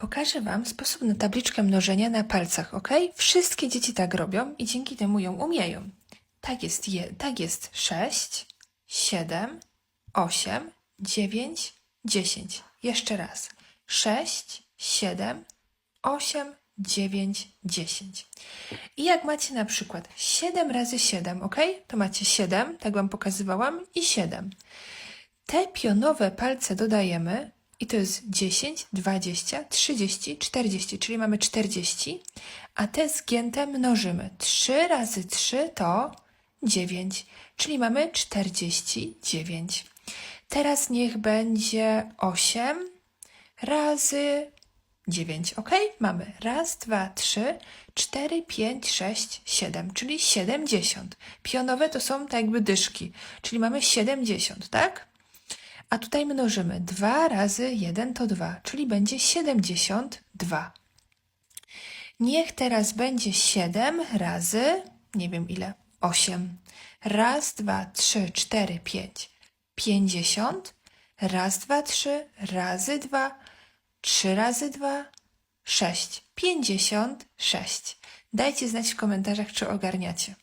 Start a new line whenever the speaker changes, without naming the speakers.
Pokażę Wam sposób na tabliczkę mnożenia na palcach, ok? Wszystkie dzieci tak robią i dzięki temu ją umieją. Tak jest, je, tak jest 6, 7, 8, 9, 10. Jeszcze raz. 6, 7, 8, 9, 10. I jak macie na przykład 7 razy 7, ok? To macie 7, tak Wam pokazywałam, i 7. Te pionowe palce dodajemy i to jest 10, 20, 30, 40, czyli mamy 40, a te zgięte mnożymy. 3 razy 3 to 9, czyli mamy 49. Teraz niech będzie 8 razy 9, ok? Mamy raz, dwa, trzy, cztery, pięć, sześć, siedem, czyli 70. Pionowe to są tak jakby dyszki, czyli mamy 70, tak? A tutaj mnożymy 2 razy 1 to 2, czyli będzie 72. Niech teraz będzie 7 razy, nie wiem ile, 8. Raz, dwa, trzy, cztery, pięć. 50. Raz, dwa, trzy, razy dwa, trzy razy dwa, sześć. 56. Dajcie znać w komentarzach, czy ogarniacie.